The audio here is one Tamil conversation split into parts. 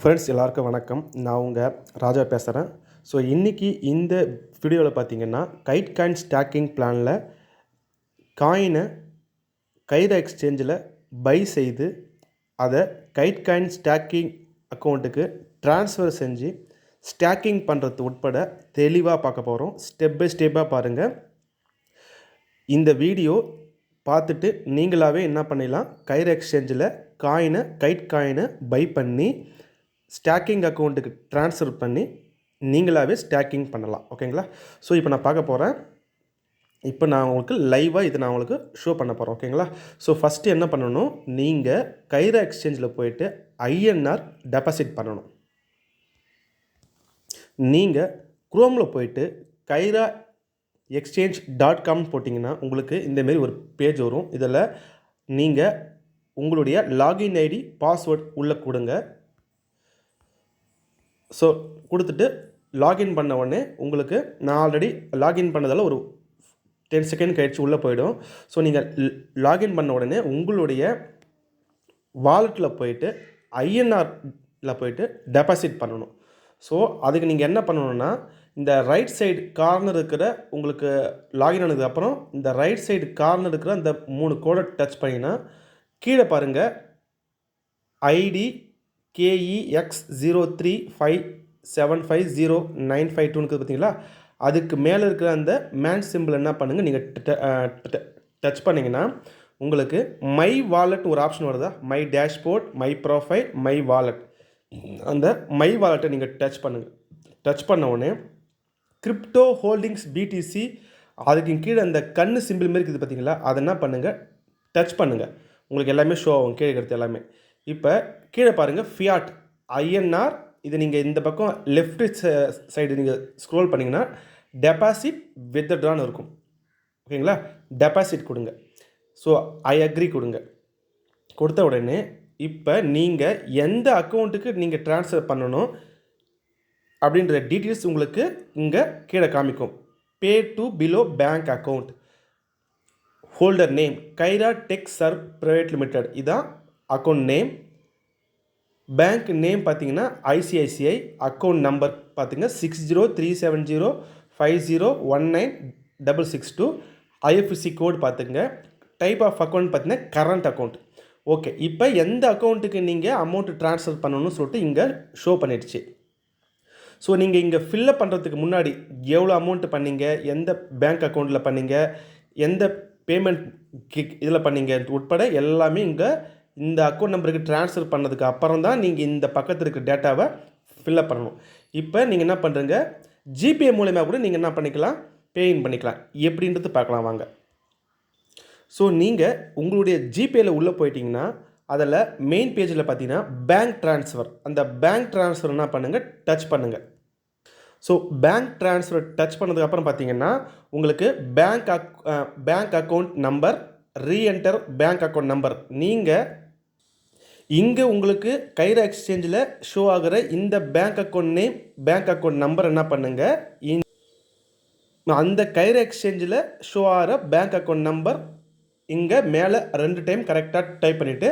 ஃப்ரெண்ட்ஸ் எல்லாருக்கும் வணக்கம். நான் உங்கள் ராஜா பேசுகிறேன் ஸோ இன்றைக்கி இந்த வீடியோவில் பார்த்தீங்கன்னா கைட் காயின் ஸ்டாக்கிங் பிளானில் காயினை கைரா எக்ஸ்சேஞ்சில் பை செய்து அதை கைட் காயின் ஸ்டாக்கிங் அக்கௌண்ட்டுக்கு ட்ரான்ஸ்ஃபர் செஞ்சு ஸ்டாக்கிங் பண்ணுறது உட்பட தெளிவாக பார்க்க போகிறோம் ஸ்டெப் பை ஸ்டெப்பாக பாருங்கள் இந்த வீடியோ பார்த்துட்டு நீங்களாகவே என்ன பண்ணிடலாம்? கைர் எக்ஸ்சேஞ்சில் காயினை கைட் காயினை பை பண்ணி ஸ்டாக்கிங் அக்கௌண்ட்டுக்கு ட்ரான்ஸ்ஃபர் பண்ணி நீங்களாகவே ஸ்டாக்கிங் பண்ணலாம் ஓகேங்களா? ஸோ இப்போ நான் பார்க்க போகிறேன் இப்போ நான் உங்களுக்கு லைவாக இது நான் உங்களுக்கு ஷோ பண்ண போகிறேன் ஓகேங்களா? ஸோ ஃபஸ்ட்டு என்ன பண்ணணும்? நீங்கள் கைரா எக்ஸ்சேஞ்சில் போயிட்டு ஐஎன்ஆர் டெபாசிட் பண்ணணும். நீங்கள் குரோமில் போயிட்டு கைரா எக்ஸ்சேஞ்ச் டாட் காம் போட்டிங்கன்னா உங்களுக்கு இந்தமாரி ஒரு பேஜ் வரும். இதில் நீங்கள் உங்களுடைய லாகின் ஐடி பாஸ்வேர்ட் உள்ளே கொடுங்க. ஸோ கொடுத்துட்டு லாகின் பண்ண உடனே உங்களுக்கு நான் ஆல்ரெடி லாகின் பண்ணதால் ஒரு டென் செகண்ட் கழிச்சு உள்ளே போயிடும். ஸோ நீங்கள் லாகின் பண்ண உடனே உங்களுடைய வாலெட்டில் போயிட்டு ஐஎன்ஆரில் போயிட்டு டெபாசிட் பண்ணணும். ஸோ அதுக்கு நீங்கள் என்ன பண்ணணுன்னா இந்த ரைட் சைடு கார்னர் இருக்கிற உங்களுக்கு லாகின் ஆனதுக்கப்புறம் இந்த ரைட் சைடு கார்னர் இருக்கிற அந்த மூணு கோடை டச் பண்ணிங்கன்னா கீழே பாருங்கள் ID KEX zero three five seven five zero nine five டூனுக்கு பார்த்தீங்களா? அதுக்கு மேலே இருக்கிற அந்த மேன் சிம்பிள் என்ன பண்ணுங்கள் நீங்கள் டச் பண்ணிங்கன்னா உங்களுக்கு மை வாலெட் ஒரு ஆப்ஷன் வருதா? My dashboard my profile my wallet அந்த மை வாலெட்டை நீங்கள் டச் பண்ணுங்கள் டச் பண்ண உடனே கிரிப்டோ ஹோல்டிங்ஸ் பிடிசி அதுக்கு கீழே அந்த கண்ணு சிம்பிள் மாரி இருக்குது பார்த்தீங்களா? அதை என்ன பண்ணுங்கள் டச் பண்ணுங்கள் உங்களுக்கு எல்லாமே ஷோ ஆகும். கீழே இருக்கிறது எல்லாமே. இப்போ கீழே பாருங்கள் ஃபியாட் ஐஎன்ஆர் இது நீங்கள் இந்த பக்கம் லெஃப்ட் சைடு நீங்கள் ஸ்க்ரோல் பண்ணிங்கன்னா டெபாசிட் வித்ட்ரான்னு இருக்கும். ஓகேங்களா? டெபாசிட் கொடுங்க. ஸோ ஐ அக்ரி கொடுங்க. கொடுத்த உடனே இப்போ நீங்கள் எந்த அக்கௌண்ட்டுக்கு நீங்கள் ட்ரான்ஸ்ஃபர் பண்ணணும் அப்படின்ற டீட்டெயில்ஸ் உங்களுக்கு இங்கே கீழே காமிக்கும். Pay to below bank account holder name Kaira tech serve private limited இதான் அக்கௌண்ட் நேம் பேங்க் நேம் பார்த்தீங்கன்னா ஐசிஐசிஐ அக்கௌண்ட் நம்பர் பார்த்தீங்கன்னா six zero three seven zero five zero one nine double six two IFSC code பார்த்துங்க டைப் ஆஃப் அக்கௌண்ட் பார்த்தீங்கன்னா கரண்ட் அக்கௌண்ட் ஓகே இப்போ எந்த அக்கௌண்ட்டுக்கு நீங்கள் அமௌண்ட் ட்ரான்ஸ்ஃபர் பண்ணணும்னு சொல்லிட்டு இங்கே ஷோ பண்ணிடுச்சு. ஸோ நீங்கள் இங்கே ஃபில்லப் பண்ணுறதுக்கு முன்னாடி எவ்வளோ அமௌண்ட் பண்ணீங்க எந்த பேங்க் அக்கௌண்ட்டில் பண்ணீங்க எந்த பேமெண்ட் இதில் பண்ணீங்க உட்பட எல்லாமே இங்கே இந்த அக்கௌண்ட் நம்பருக்கு ட்ரான்ஸ்ஃபர் பண்ணதுக்கு அப்புறம் தான் நீங்கள் இந்த பக்கத்தில் இருக்கிற டேட்டாவை ஃபில்லப் பண்ணணும். இப்போ நீங்கள் என்ன பண்ணுறீங்க ஜிபே மூலயமா கூட நீங்கள் என்ன பண்ணிக்கலாம்? பேயின் பண்ணிக்கலாம். எப்படின்றது பார்க்கலாம் வாங்க. ஸோ நீங்கள் உங்களுடைய ஜிபேயில் உள்ளே போயிட்டீங்கன்னா அதில் மெயின் பேஜில் பார்த்தீங்கன்னா பேங்க் ட்ரான்ஸ்ஃபர் அந்த பேங்க் ட்ரான்ஸ்ஃபர் என்ன பண்ணுங்கள் டச் பண்ணுங்கள் ஸோ பேங்க் ட்ரான்ஸ்ஃபர் டச் பண்ணதுக்கப்புறம் பார்த்தீங்கன்னா உங்களுக்கு பேங்க் அக் bank account number reenter bank account number நீங்கள் இங்கே உங்களுக்கு கைரா எக்ஸ்சேஞ்சில் ஷோ ஆகிற இந்த bank account name bank account number என்ன பண்ணுங்கள் அந்த கைர எக்ஸ்சேஞ்சில் ஷோ ஆகிற பேங்க் அக்கௌண்ட் நம்பர் இங்கே மேலே ரெண்டு டைம் கரெக்டாக டைப் பண்ணிவிட்டு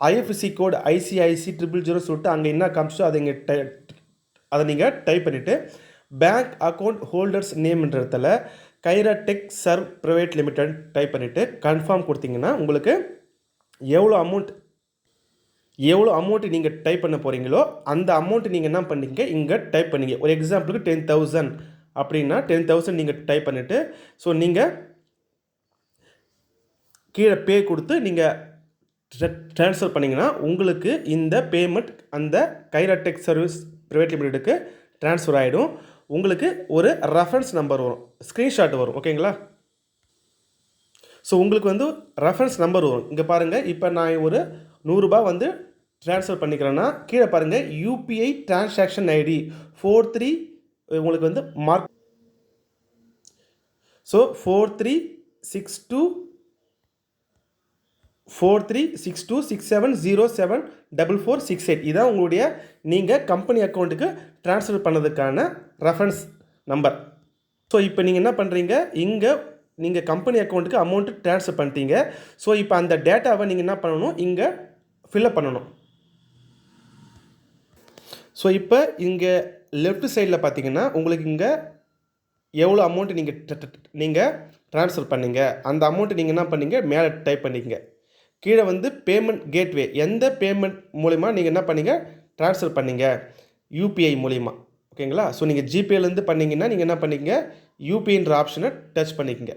IFC code ICIC triple zero சொல்லிட்டு அங்கே என்ன காமிச்சோ அதை இங்கே டை அதை நீங்கள் டைப் பண்ணிவிட்டு பேங்க் அக்கௌண்ட் ஹோல்டர்ஸ் நேம்ன்ற இடத்துல Kaira tech serve private limited type பண்ணிவிட்டு கன்ஃபார்ம் கொடுத்தீங்கன்னா உங்களுக்கு எவ்வளோ அமௌண்ட் எவ்வளோ அமௌண்ட்டு நீங்கள் டைப் பண்ண போகிறீங்களோ அந்த அமௌண்ட்டு நீங்கள் என்ன பண்ணீங்க? இங்கே டைப் பண்ணிங்க. ஒரு எக்ஸாம்பிளுக்கு டென் தௌசண்ட் அப்படின்னா டென் தௌசண்ட் நீங்கள் டைப் பண்ணிவிட்டு ஸோ நீங்கள் கீழே பே கொடுத்து நீங்கள் ட்ரான்ஸ்ஃபர் பண்ணிங்கன்னா உங்களுக்கு இந்த பேமெண்ட் அந்த கைராடெக் சர்வீஸ் ப்ரைவேட் லிமிடெடுக்கு ட்ரான்ஸ்ஃபர் ஆகிடும் உங்களுக்கு ஒரு ரெஃபரன்ஸ் நம்பர் வரும். ஸ்க்ரீன்ஷாட் வரும் ஓகேங்களா ஸோ உங்களுக்கு வந்து ரெஃபரன்ஸ் நம்பர் வரும். இங்கே பாருங்கள் இப்போ நான் ஒரு நூறுரூபா வந்து ட்ரான்ஸ்ஃபர் பண்ணிக்கிறேன்னா கீழே பாருங்கள் UPI transaction ID four three உங்களுக்கு வந்து mark so four three six two four three six two six seven zero seven double four six eight இதான் உங்களுடைய நீங்கள் கம்பெனி அக்கௌண்ட்டுக்கு ட்ரான்ஸ்ஃபர் பண்ணதுக்கான ரெஃபரன்ஸ் நம்பர் ஸோ இப்போ நீங்கள் என்ன பண்ணுறீங்க இங்கே நீங்கள் கம்பெனி அக்கௌண்ட்டுக்கு அமௌண்ட்டு ட்ரான்ஸ்ஃபர் பண்ணிட்டீங்க. ஸோ இப்போ அந்த டேட்டாவை நீங்கள் என்ன பண்ணணும்? இங்கே ஃபில்அப் பண்ணணும். ஸோ இப்போ இங்கே லெஃப்ட் சைடில் பார்த்தீங்கன்னா உங்களுக்கு இங்கே எவ்வளோ அமௌண்ட் நீங்கள் நீங்கள் ட்ரான்ஸ்ஃபர் பண்ணீங்க. அந்த அமௌண்ட்டு நீங்கள் என்ன பண்ணீங்க? மேலே டைப் பண்ணிக்கங்க கீழே வந்து பேமெண்ட் கேட்வே எந்த பேமெண்ட் மூலிமா நீங்கள் என்ன பண்ணீங்க? ட்ரான்ஸ்ஃபர் பண்ணீங்க. யூபிஐ மூலிமா ஓகேங்களா? ஸோ நீங்கள் ஜிபேலேருந்து பண்ணிங்கன்னா நீங்கள் என்ன பண்ணீங்க யூபிஐன்ற ஆப்ஷனை டச் பண்ணிக்கங்க.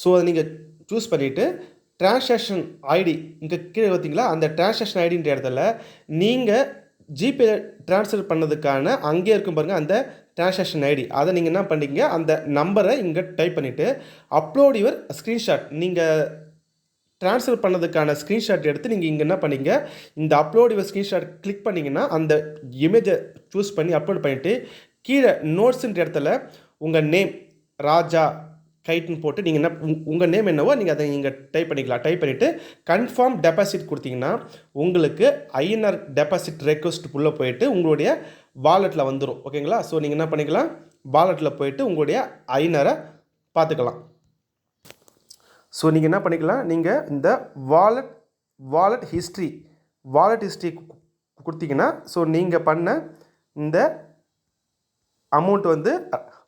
ஸோ அதை நீங்கள் சூஸ் பண்ணிவிட்டு டிரான்சாக்ஷன் ஐடி இங்கே கீழே பார்த்தீங்களா? அந்த டிரான்சாக்ஷன் ஐடின்ற இடத்துல நீங்கள் ஜிபே ட்ரான்ஸ்ஃபர் பண்ணதுக்கான அங்கே இருக்கும் பாருங்கள் அந்த டிரான்சாக்ஷன் ஐடி அதை நீங்கள் என்ன பண்ணீங்க அந்த நம்பரை இங்கே டைப் பண்ணிவிட்டு அப்லோட் யுவர் ஸ்க்ரீன்ஷாட் நீங்கள் ட்ரான்ஸ்ஃபர் பண்ணதுக்கான ஸ்க்ரீன்ஷாட் எடுத்து நீங்கள் இங்கே என்ன பண்ணீங்க? இந்த அப்லோட் இவர் ஸ்க்ரீன்ஷாட் கிளிக் பண்ணிங்கன்னா அந்த இமேஜை சூஸ் பண்ணி அப்லோட் பண்ணிவிட்டு கீழே நோட்ஸுன்ற இடத்துல உங்கள் நேம் ராஜா கைட்னு போட்டு நீங்கள் என்ன உங்கள் நேம் என்னவோ நீங்கள் அதை நீங்கள் டைப் பண்ணிக்கலாம். டைப் பண்ணிவிட்டு கன்ஃபார்ம் டெபாசிட் கொடுத்தீங்கன்னா உங்களுக்கு ஐஎன்ஆர் டெபாசிட் ரெக்வஸ்ட் உள்ளே போயிட்டு உங்களுடைய வாலெட்டில் வந்துடும் ஓகேங்களா ஸோ நீங்கள் என்ன பண்ணிக்கலாம்? வாலெட்டில் போயிட்டு உங்களுடைய ஐநரை பார்த்துக்கலாம். ஸோ நீங்கள் என்ன பண்ணிக்கலாம்? நீங்கள் இந்த wallet wallet history wallet history கொடுத்தீங்கன்னா ஸோ நீங்கள் பண்ண இந்த அமௌண்ட் வந்து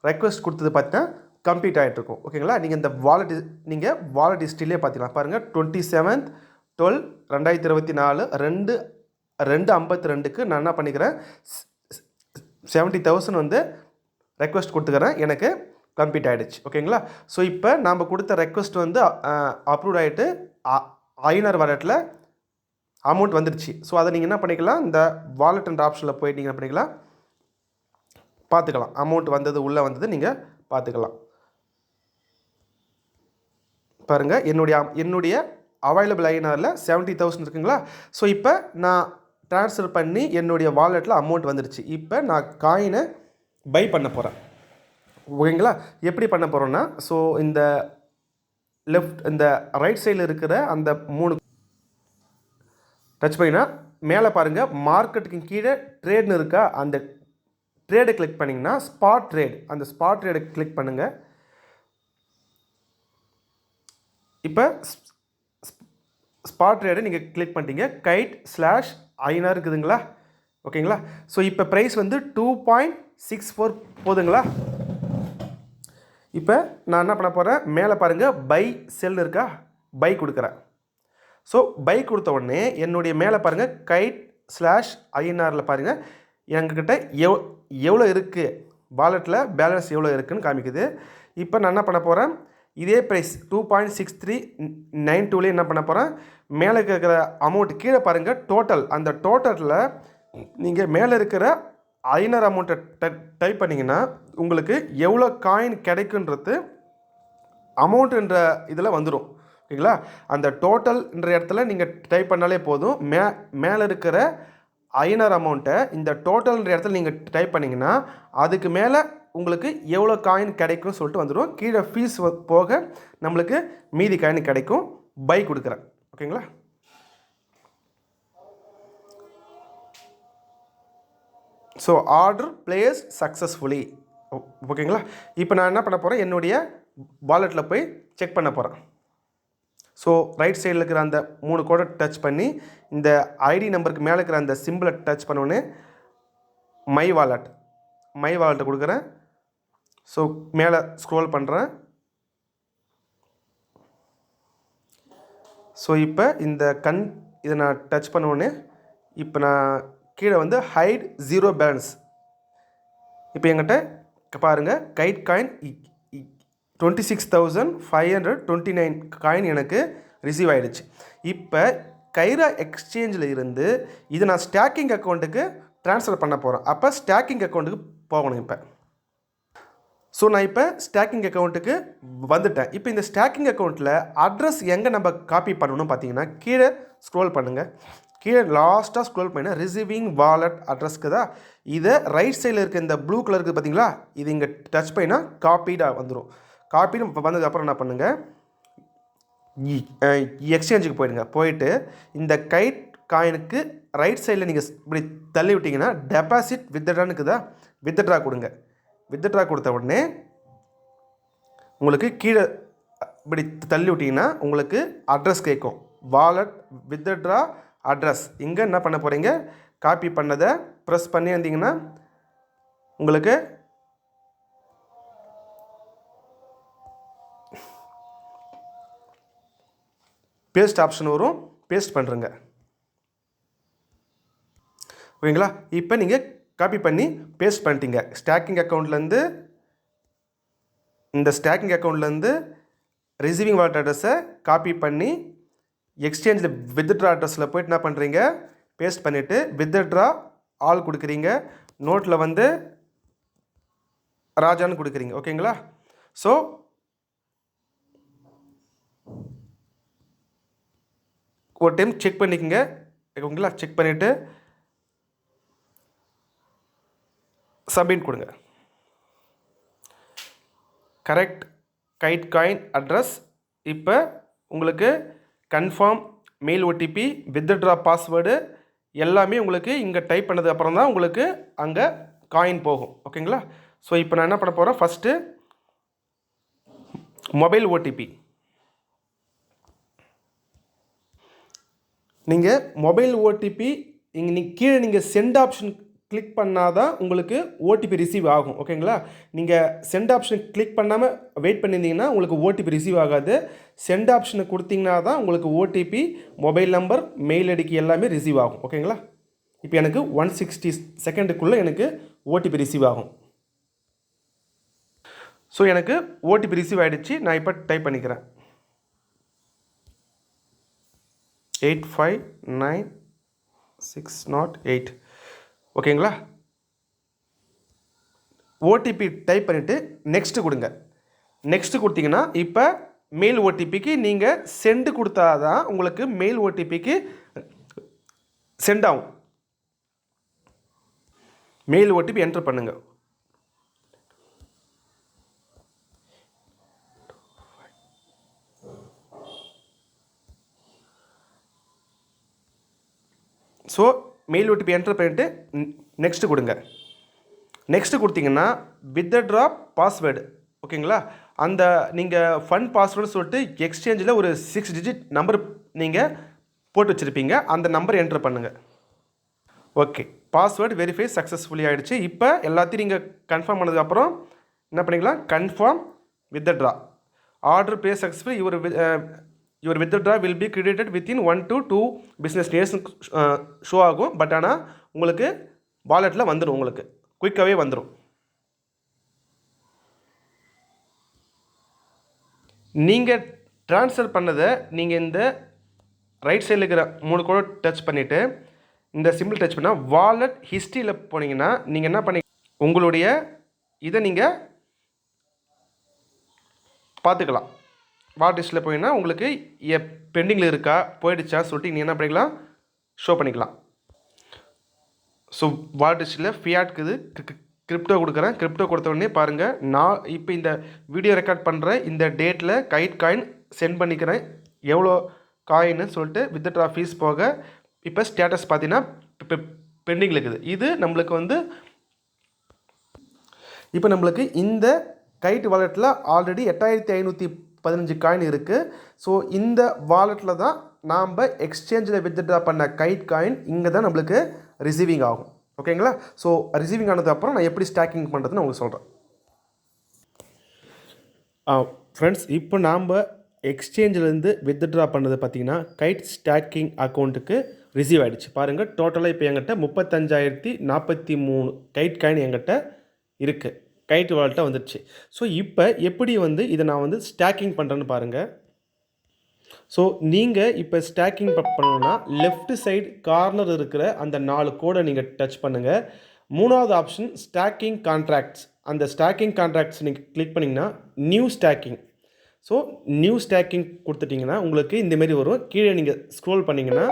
ரெக்வஸ்ட் கொடுத்தது பார்த்தீங்கன்னா கம்ப்ளீட் ஆகிட்டுருக்கும் ஓகேங்களா நீங்கள் இந்த வாலெட் நீங்கள் வாலெட் ஹிஸ்ட்ரிலே பார்த்தீங்கன்னா பாருங்கள் டுவெண்ட்டி செவன்த் டுவெல் ரெண்டாயிரத்தி இருபத்தி நாலு ரெண்டு ரெண்டு ஐம்பத்தி ரெண்டுக்கு நான் என்ன பண்ணிக்கிறேன்? செவன்ட்டி தௌசண்ட் வந்து ரெக்வஸ்ட் கொடுத்துக்கிறேன். எனக்கு கம்ப்ளீட் ஆகிடுச்சு ஓகேங்களா ஸோ இப்போ நாம் கொடுத்த ரெக்வஸ்ட் வந்து அப்ரூவ் ஆகிட்டு ஐநர் வாலெட்டில் அமௌண்ட் வந்துடுச்சு ஸோ அதை நீங்கள் என்ன பண்ணிக்கலாம்? இந்த வாலெட்ன்ற ஆப்ஷனில் போயிட்டு நீங்கள் என்ன பண்ணிக்கலாம்? பார்த்துக்கலாம். அமௌண்ட் வந்தது உள்ளே வந்தது நீங்கள் பார்த்துக்கலாம். பாருங்கள் என்னுடைய என்னுடைய அவைலபிள் ஐநரில் செவன்ட்டி தௌசண்ட் இருக்குங்களா? ஸோ இப்போ நான் ட்ரான்ஸ்ஃபர் பண்ணி என்னுடைய வாலெட்டில் அமௌண்ட் வந்துடுச்சு இப்போ நான் காயினை பை பண்ண போகிறேன் ஓகேங்களா? எப்படி பண்ண போகிறோன்னா ஸோ இந்த லெஃப்ட் இந்த ரைட் சைடில் இருக்கிற அந்த மூணு டச் பண்ணிங்கன்னா மேலே பாருங்கள் மார்க்கெட்டுக்கு கீழே ட்ரேட்னு இருக்கா அந்த ட்ரேடை கிளிக் பண்ணிங்கன்னா ஸ்பாட் ட்ரேட் அந்த ஸ்பாட் ட்ரேடை கிளிக் பண்ணுங்கள் இப்போ ஸ்பாட் ட்ரேடை நீங்கள் கிளிக் பண்ணிட்டீங்க. கைட் ஸ்லாஷ் ஐநா இருக்குதுங்களா? ஓகேங்களா? ஸோ இப்போ ப்ரைஸ் வந்து டூ பாயிண்ட் சிக்ஸ் ஃபோர் போதுங்களா? இப்போ நான் என்ன பண்ண போகிறேன் மேலே பாருங்கள் பை செல் இருக்கா? பை கொடுக்குறேன். ஸோ பை கொடுத்த உடனே என்னுடைய மேலே பாருங்கள் கைட் ஸ்லாஷ் ஐஎன்ஆரில் பாருங்கள் எங்ககிட்ட எவ் எவ்வளோ இருக்குது வாலெட்டில் பேலன்ஸ் எவ்வளோ இருக்குதுன்னு காமிக்குது. இப்போ நான் என்ன பண்ண போகிறேன் இதே price two point six three nine டூலேயே என்ன பண்ண போகிறேன் மேலே இருக்கிற அமௌண்ட் கீழே பாருங்கள் டோட்டல் அந்த டோட்டலில் நீங்கள் மேலே இருக்கிற ஐநர் அமௌண்ட்டை டை டைப் பண்ணிங்கன்னா உங்களுக்கு எவ்வளோ காயின் கிடைக்குன்றது அமௌண்ட்டுன்ற இதில் வந்துடும் ஓகேங்களா? அந்த டோட்டல்ன்ற இடத்துல நீங்கள் டைப் பண்ணாலே போதும். மே மேலே இருக்கிற ஐநர் அமௌண்ட்டை இந்த டோட்டல்ன்ற இடத்துல நீங்கள் டைப் பண்ணிங்கன்னா அதுக்கு மேலே உங்களுக்கு எவ்வளோ காயின் கிடைக்கும்னு சொல்லிட்டு வந்துடும் கீழே ஃபீஸ் போக நம்மளுக்கு மீதி காயின் கிடைக்கும். பை கொடுக்குறேன். ஓகேங்களா? ஸோ ஆர்டர் பிளேஸ் சக்ஸஸ்ஃபுல்லி ஓகேங்களா இப்போ நான் என்ன பண்ண போகிறேன் என்னுடைய வாலெட்டில் போய் செக் பண்ண போகிறேன் ஸோ ரைட் சைடில் இருக்கிற அந்த மூணு கோடை டச் பண்ணி இந்த ஐடி நம்பருக்கு மேலே இருக்கிற அந்த சிம்பிளை டச் பண்ணோன்னே மை வாலெட் மை வாலெட்டை கொடுக்குறேன். ஸோ மேலே ஸ்க்ரோல் பண்ணுறேன் ஸோ இப்போ இந்த கண் இதை நான் டச் பண்ணோடனே இப்போ நான் கீழே வந்து ஹைட் ஜீரோ பேலன்ஸ் இப்போ எங்கிட்ட பாருங்கள் Kite coin twenty six thousand five hundred twenty nine coin எனக்கு ரிசீவ் ஆகிடுச்சு இப்போ கைரா எக்ஸ்சேஞ்சில் இருந்து இதை நான் ஸ்டாக்கிங் அக்கௌண்ட்டுக்கு ட்ரான்ஸ்ஃபர் பண்ண போகிறேன் அப்போ ஸ்டாக்கிங் அக்கௌண்ட்டுக்கு போகணும் இப்போ. ஸோ நான் இப்போ ஸ்டாக்கிங் அக்கௌண்ட்டுக்கு வந்துட்டேன். இப்போ இந்த ஸ்டாக்கிங் அக்கௌண்ட்டில் அட்ரஸ் எங்கே நம்ம காப்பி பண்ணணும் பார்த்தீங்கன்னா கீழே ஸ்க்ரோல் பண்ணுங்கள் கீழே லாஸ்ட்டாக ஸ்க்ரோல் பண்ணி ரிசீவிங் வாலெட் அட்ரஸ்க்கு தான் இதை ரைட் சைடில் இருக்க இந்த ப்ளூ கலருக்கு பார்த்தீங்களா? இது இங்கே டச் பண்ணால் காப்பீடாக வந்துடும் காப்பீடு இப்போ வந்ததுக்கப்புறம் என்ன பண்ணுங்கள் எக்ஸ்சேஞ்சுக்கு போயிடுங்க. போயிட்டு இந்த கைட் காயினுக்கு ரைட் சைடில் நீங்கள் இப்படி தள்ளி விட்டிங்கன்னா டெபாசிட் வித்ட்ரானுக்கு தான் வித்ட்ரா கொடுங்க. வித்ட்ரா கொடுத்த உடனே உங்களுக்கு கீழே இப்படி தள்ளி விட்டிங்கன்னா உங்களுக்கு அட்ரஸ் கேட்கும். வாலெட் வித்ட்ரா அட்ரஸ் இங்கே என்ன பண்ண போகிறீங்க காப்பி பண்ணதை ப்ரெஸ் பண்ணி வந்தீங்கன்னா உங்களுக்கு பேஸ்ட் ஆப்ஷன் வரும். பேஸ்ட் பண்ணுறங்க ஓகேங்களா? இப்போ நீங்கள் காப்பி பண்ணி பேஸ்ட் பண்ணிட்டீங்க. ஸ்டாக்கிங் அக்கௌண்ட்லேருந்து இந்த ஸ்டாக்கிங் அக்கௌண்ட்லேருந்து ரிசீவிங் வாலெட் அட்ரஸை காப்பி பண்ணி எக்ஸ்சேஞ்சில் வித்ட்ரா அட்ரஸில் போய்ட்டு என்ன பண்ணுறீங்க பேஸ்ட் பண்ணிவிட்டு வித்ட்ரா ஆல் கொடுக்குறீங்க. நோட்டில் வந்து ராஜான்னு கொடுக்குறீங்க. ஓகேங்களா ஸோ ஒரு டைம் செக் பண்ணிக்கோங்க. ஓகேங்களா? செக் பண்ணிவிட்டு சப்மிட் கொடுங்க. கரெக்ட் கைட் காயின் அட்ரஸ் இப்போ உங்களுக்கு confirm mail OTP withdraw password எல்லாமே உங்களுக்கு இங்கே டைப் பண்ணது அப்புறம் தான் உங்களுக்கு அங்கே காயின் போகும். ஓகேங்களா ஸோ இப்போ நான் என்ன பண்ண போகிறேன் ஃபஸ்ட்டு மொபைல் ஓடிபி நீங்கள் மொபைல் ஓடிபி இங்கே நீ கீழே நீங்கள் சென்ட் ஆப்ஷன் கிளிக் பண்ணால் தான் உங்களுக்கு ஓடிபி ரிசீவ் ஆகும் ஓகேங்களா நீங்கள் சென்ட் ஆப்ஷன் கிளிக் பண்ணாமல் வெயிட் பண்ணியிருந்தீங்கன்னா உங்களுக்கு ஓடிபி ரிசீவ் ஆகாது. சென்ட் ஆப்ஷனை கொடுத்தீங்கன்னா தான் உங்களுக்கு ஓடிபி மொபைல் நம்பர் மெயில் ஐடிக்கு எல்லாமே ரிசீவ் ஆகும் ஓகேங்களா இப்போ எனக்கு ஒன் சிக்ஸ்டி செகண்டுக்குள்ளே எனக்கு ஓடிபி ரிசீவ் ஆகும். ஸோ எனக்கு ஓடிபி ரிசீவ் ஆகிடுச்சு நான் இப்போ டைப் பண்ணிக்கிறேன். Eight five nine six nought eight ஓகேங்களா? ஓடிபி டைப் பண்ணிவிட்டு நெக்ஸ்ட்டு கொடுங்க. நெக்ஸ்ட்டு கொடுத்தீங்கன்னா இப்போ மெயில் ஓடிபிக்கு நீங்கள் சென்டு கொடுத்தா தான் உங்களுக்கு மெயில் ஓடிபிக்கு சென்ட் ஆகும். மெயில் ஓடிபி என்டர் பண்ணுங்கள் ஸோ மெயில் ஓடிபி என்டர் பண்ணிவிட்டு நெக்ஸ்ட்டு கொடுங்க. நெக்ஸ்ட்டு கொடுத்தீங்கன்னா வித்ட்ரா பாஸ்வேர்டு ஓகேங்களா? அந்த நீங்கள் ஃபண்ட் பாஸ்வேர்டு சொல்லிட்டு எக்ஸ்சேஞ்சில் ஒரு சிக்ஸ் டிஜிட் நம்பர் நீங்கள் போட்டு வச்சுருப்பீங்க. அந்த நம்பர் என்டர் பண்ணுங்கள் ஓகே பாஸ்வேர்டு வெரிஃபை சக்ஸஸ்ஃபுல்லி ஆகிடுச்சு இப்போ எல்லாத்தையும் நீங்கள் கன்ஃபார்ம் பண்ணதுக்கப்புறம் என்ன பண்ணிக்கலாம்? Confirm withdraw order pay successful இவர் your withdraw will be credited within one to two business days show ஆகும். பட் ஆனால் உங்களுக்கு வாலெட்டில் வந்துடும் உங்களுக்கு. குயிக்காகவே வந்துடும் நீங்கள் ட்ரான்ஸ்ஃபர் பண்ணதை நீங்கள் இந்த ரைட் சைடில் இருக்கிற மூணு கூட டச் பண்ணிவிட்டு இந்த சிம்பிள் டச் பண்ணால் வாலெட் ஹிஸ்ட்ரியில் போனீங்கன்னா நீங்கள் என்ன பண்ணி உங்களுடைய இதை நீங்கள் பார்த்துக்கலாம். வாட் லிஸ்ட்டில் போயின்னா உங்களுக்கு எ பெண்டிங்கில் இருக்கா போயிடுச்சா சொல்லிட்டு நீங்கள் என்ன பண்ணிக்கலாம்? ஷோ பண்ணிக்கலாம். ஸோ வாட் லிஸ்ட்டில் ஃபியாட்க்குது கிரிப்டோ கொடுக்குறேன். கிரிப்டோ கொடுத்தோடனே பாருங்கள் நான் இப்போ இந்த வீடியோ ரெக்கார்ட் பண்ணுற இந்த டேட்டில் கைட் காயின் சென்ட் பண்ணிக்கிறேன். எவ்வளோ காயின்னு சொல்லிட்டு வித்ட்ரா ஃபீஸ் போக இப்போ ஸ்டேட்டஸ் பார்த்தீங்கன்னா பெண்டிங்கில் இருக்குது. இது நம்மளுக்கு வந்து இப்போ நம்மளுக்கு இந்த கைட் வாலெட்டில் ஆல்ரெடி எட்டாயிரத்தி ஐநூற்றி பதினஞ்சு காயின் இருக்குது ஸோ இந்த வாலெட்டில் தான் நாம் எக்ஸ்சேஞ்சில் வித்ட்ரா பண்ண கைட் காயின் இங்கே தான் நம்மளுக்கு ரிசீவிங் ஆகும். ஓகேங்களா ஸோ ரிசீவிங் ஆனதுக்கப்புறம் நான் எப்படி ஸ்டாக்கிங் பண்ணுறதுன்னு உங்களுக்கு சொல்கிறேன் ஃப்ரெண்ட்ஸ் இப்போ நாம் எக்ஸ்சேஞ்சிலேருந்து வித்ட்ரா பண்ணது பார்த்தீங்கன்னா கைட் ஸ்டாக்கிங் அக்கௌண்ட்டுக்கு ரிசீவ் ஆகிடுச்சு பாருங்கள் டோட்டலாக இப்போ என்கிட்ட முப்பத்தஞ்சாயிரத்தி நாற்பத்தி மூணு கைட் காயின் என்கிட்ட இருக்குது கைட்டு வாலெட்டாக வந்துடுச்சு ஸோ இப்போ எப்படி வந்து இதை நான் வந்து ஸ்டாக்கிங் பண்ணுறேன்னு பாருங்கள் ஸோ நீங்கள் இப்போ ஸ்டாக்கிங் பண்ணணும்னா லெஃப்ட் சைடு கார்னர் இருக்கிற அந்த நாலு கோடை நீங்கள் டச் பண்ணுங்கள் மூணாவது ஆப்ஷன் ஸ்டாக்கிங் கான்ட்ராக்ட்ஸ் அந்த ஸ்டாக்கிங் கான்ட்ராக்ட்ஸ் நீங்கள் கிளிக் பண்ணிங்கன்னா new staking so new staking கொடுத்துட்டிங்கன்னா உங்களுக்கு இந்தமாரி வரும். கீழே நீங்கள் ஸ்க்ரோல் பண்ணிங்கன்னா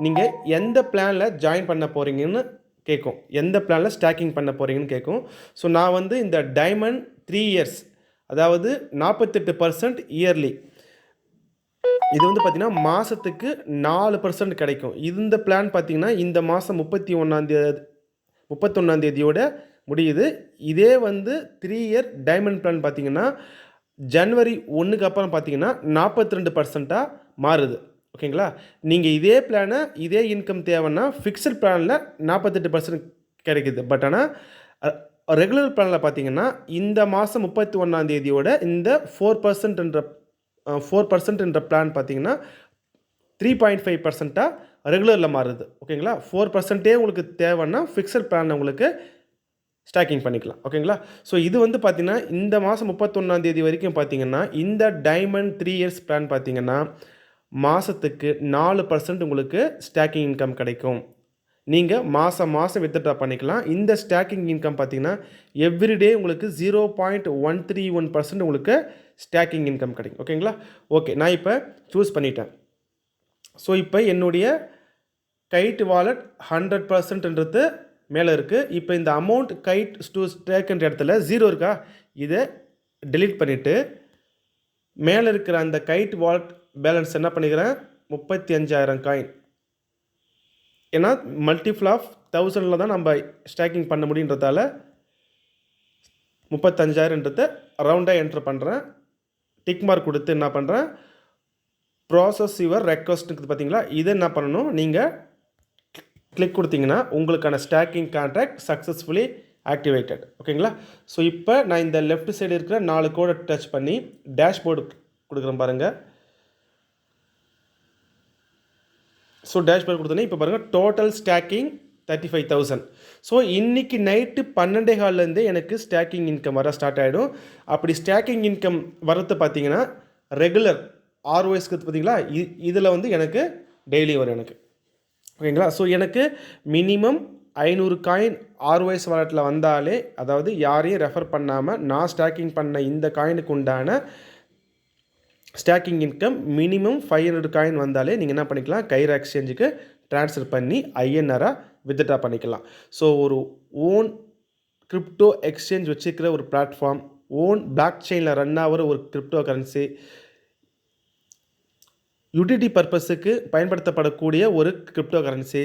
நீங்கள் எந்த பிளானில் ஜாயின் பண்ண போகிறீங்கன்னு கேட்கும் எந்த பிளானில் ஸ்டாக்கிங் பண்ண போகிறீங்கன்னு கேட்கும் ஸோ நான் வந்து இந்த டைமண்ட் த்ரீ இயர்ஸ் அதாவது நாற்பத்தெட்டு பர்சன்ட் இயர்லி இது வந்து பார்த்திங்கன்னா மாதத்துக்கு நாலு பர்சன்ட் கிடைக்கும். இந்த பிளான் பார்த்திங்கன்னா இந்த மாதம் முப்பத்தி ஒன்றாந்தேதி முப்பத்தொன்னாந்தேதியோட முடியுது. இதே வந்து த்ரீ இயர் டைமண்ட் பிளான் பார்த்திங்கன்னா ஜனவரி ஒன்றுக்கு அப்புறம் பார்த்திங்கன்னா நாற்பத்தி ரெண்டு பர்சண்ட்டாக மாறுது. ஓகேங்களா? நீங்கள் இதே பிளானை இதே இன்கம் தேவைன்னா ஃபிக்ஸட் பிளானில் நாற்பத்தெட்டு பர்சன்ட் கிடைக்குது. பட் ஆனால் ரெகுலர் பிளானில் பார்த்தீங்கன்னா இந்த மாதம் முப்பத்தி ஒன்றாம் தேதியோட இந்த ஃபோர் பர்சன்ட்ன்ற ஃபோர் பர்சன்ட்ன்ற பிளான் பார்த்தீங்கன்னா த்ரீ பாயிண்ட் ஃபைவ் பர்சண்ட்டாக ரெகுலரில் மாறுது. ஓகேங்களா? ஃபோர் பர்சன்ட்டே உங்களுக்கு தேவைன்னா ஃபிக்ஸட் பிளான் உங்களுக்கு ஸ்டாக்கிங் பண்ணிக்கலாம். ஓகேங்களா? ஸோ இது வந்து பார்த்திங்கன்னா இந்த மாதம் முப்பத்தொன்னாந்தேதி வரைக்கும் பார்த்தீங்கன்னா இந்த டைமண்ட் த்ரீ இயர்ஸ் பிளான் பார்த்தீங்கன்னா மாதத்துக்கு நாலு பர்சன்ட் உங்களுக்கு ஸ்டாக்கிங் இன்கம் கிடைக்கும். நீங்கள் மாதம் மாதம் வித்ட்ரா பண்ணிக்கலாம். இந்த ஸ்டாக்கிங் இன்கம் பார்த்தீங்கன்னா எவ்ரிடே உங்களுக்கு zero point one three one percent உங்களுக்கு ஸ்டாக்கிங் இன்கம் கிடைக்கும். ஓகேங்களா ஓகே நான் இப்போ சூஸ் பண்ணிட்டேன். ஸோ இப்போ என்னுடைய கைட் வாலெட் ஹண்ட்ரட் பர்சன்ட்ன்றது மேலே இருக்குது இப்போ இந்த அமௌண்ட் கைட் ஸ்டூ ஸ்டேக்குன்ற இடத்துல ஜீரோ இருக்கா? இதை டெலீட் பண்ணிவிட்டு மேலே இருக்கிற அந்த கைட் வாலெட் பேலன்ஸ் என்ன பண்ணிக்கிறேன்? முப்பத்தி அஞ்சாயிரம் காயின் ஏன்னா மல்டிபிள் ஆஃப் தௌசண்டில் தான் நம்ம ஸ்டாக்கிங் பண்ண முடியுன்றதால முப்பத்தஞ்சாயிரன்றதை ரவுண்டாக என்ட்ரு பண்ணுறேன் டிக் மார்க் கொடுத்து என்ன பண்ணுறேன் ப்ராசஸ் யுவர் ரெக்வஸ்ட்டுக்கு பார்த்தீங்களா இதை என்ன பண்ணணும்? நீங்கள் கிளிக் கொடுத்தீங்கன்னா உங்களுக்கான ஸ்டாக்கிங் கான்ட்ராக்ட் சக்ஸஸ்ஃபுல்லி ஆக்டிவேட்டட் ஓகேங்களா? ஸோ இப்போ நான் இந்த லெஃப்ட் சைடு இருக்கிற நாலு கோடை டச் பண்ணி டேஷ்போர்டு கொடுக்குறேன் பாருங்கள் ஸோ டேஷ்போர்ட் கொடுத்தோன்னே இப்போ பாருங்கள் total staking thirty five thousand so இன்றைக்கி நைட்டு பன்னெண்டே காலிலேருந்தே எனக்கு ஸ்டாக்கிங் இன்கம் வர ஸ்டார்ட் ஆகிடும் அப்படி ஸ்டாக்கிங் இன்கம் வரது பார்த்தீங்கன்னா ரெகுலர் ஆர்ஓஎஸ்க்கு பார்த்தீங்களா இ இதில் வந்து எனக்கு டெய்லி வரும் எனக்கு. ஓகேங்களா? ஸோ எனக்கு மினிமம் ஐநூறு காயின் ஆர்ஒஎஸ் வாலெட்டில் வந்தாலே அதாவது யாரையும் ரெஃபர் பண்ணாமல் நான் ஸ்டாக்கிங் பண்ண இந்த காயினுக்கு உண்டான staking income minimum five hundred coin வந்தாலே நீங்கள் என்ன பண்ணிக்கலாம்? கைரா எக்ஸ்சேஞ்சுக்கு ட்ரான்ஸ்ஃபர் பண்ணி ஐஎன்ஆராக வித்ட்ரா பண்ணிக்கலாம். ஸோ ஒரு ஓன் கிரிப்டோ எக்ஸ்சேஞ்ச் வச்சுருக்கிற ஒரு பிளாட்ஃபார்ம் ஓன் பிளாக் செயினில் ரன் ஆகிற ஒரு கிரிப்டோ கரன்சி யூட்டிலிட்டி பர்பஸுக்கு பயன்படுத்தப்படக்கூடிய ஒரு crypto currency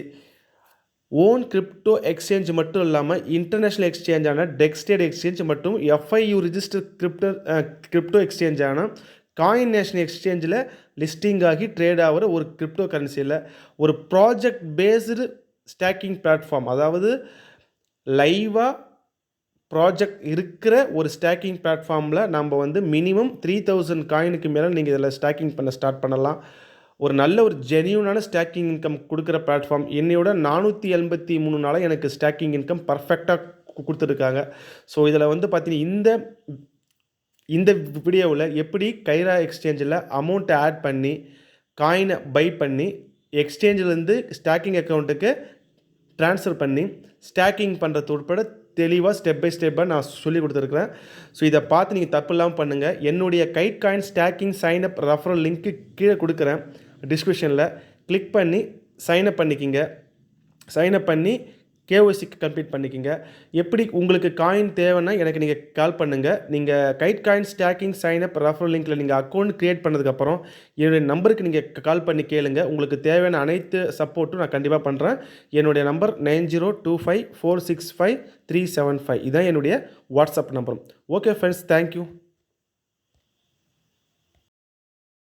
own crypto exchange மட்டும் இல்லாமல் இன்டர்நேஷ்னல் எக்ஸ்சேஞ்சான டெக்ஸ்டேட் எக்ஸ்சேஞ்ச் மற்றும் எஃப்ஐயூ ரிஜிஸ்டர் கிரிப்டோ கிரிப்டோ எக்ஸ்சேஞ்சான காயின் நேஷனல் எக்ஸ்சேஞ்சில் லிஸ்டிங் ஆகி ட்ரேட் ஆகிற ஒரு கிரிப்டோ கரன்சியில் ஒரு ப்ராஜெக்ட் பேஸ்டு ஸ்டாக்கிங் பிளாட்ஃபார்ம் அதாவது லைவாக ப்ராஜெக்ட் இருக்கிற ஒரு ஸ்டாக்கிங் பிளாட்ஃபார்மில் நம்ம வந்து மினிமம் த்ரீ தௌசண்ட் காயினுக்கு மேலே நீங்கள் இதில் ஸ்டாக்கிங் பண்ண ஸ்டார்ட் பண்ணலாம். ஒரு நல்ல ஒரு ஜெனியூனான ஸ்டாக்கிங் இன்கம் கொடுக்குற பிளாட்ஃபார்ம் என்னையோட நானூற்றி எண்பத்தி மூணு நாளாக எனக்கு ஸ்டாக்கிங் இன்கம் பர்ஃபெக்டாக கொடுத்துருக்காங்க. ஸோ இதில் வந்து பார்த்தீங்கன்னா இந்த இந்த வீடியோவில் எப்படி கைரா எக்ஸ்சேஞ்சில் அமௌண்ட்டை ஆட் பண்ணி காயினை பை பண்ணி எக்ஸ்சேஞ்சிலேருந்து ஸ்டாக்கிங் அக்கௌண்ட்டுக்கு ட்ரான்ஸ்ஃபர் பண்ணி ஸ்டாக்கிங் பண்ணுறது உட்பட தெளிவாக ஸ்டெப் பை ஸ்டெப்பாக நான் சொல்லி கொடுத்துருக்குறேன். ஸோ இதை பார்த்து நீங்கள் தப்பு இல்லாமல் பண்ணுங்கள் என்னுடைய Kite coin staking sign up referral link கீழே கொடுக்குறேன் டிஸ்கிரிப்ஷனில் கிளிக் பண்ணி சைன் அப் பண்ணிக்கிங்க. சைன் அப் பண்ணி கேஒசிக்கு கம்ப்ளீட் பண்ணிக்கிங்க. எப்படி உங்களுக்கு காயின் தேவைன்னா எனக்கு நீங்கள் கால் பண்ணுங்கள் நீங்கள் Kite coin staking sign up referral லிங்க்கில் நீங்கள் அக்கௌண்ட் க்ரியேட் பண்ணதுக்கப்புறம் என்னுடைய நம்பருக்கு நீங்கள் கால் பண்ணி கேளுங்க. உங்களுக்கு தேவையான அனைத்து சப்போர்ட்டும் நான் கண்டிப்பாக பண்ணுறேன் என்னுடைய number nine zero two five four six five three seven five. இதான் என்னுடைய வாட்ஸ்அப் நம்பரும் ஓகே ஃப்ரெண்ட்ஸ் தேங்க்யூ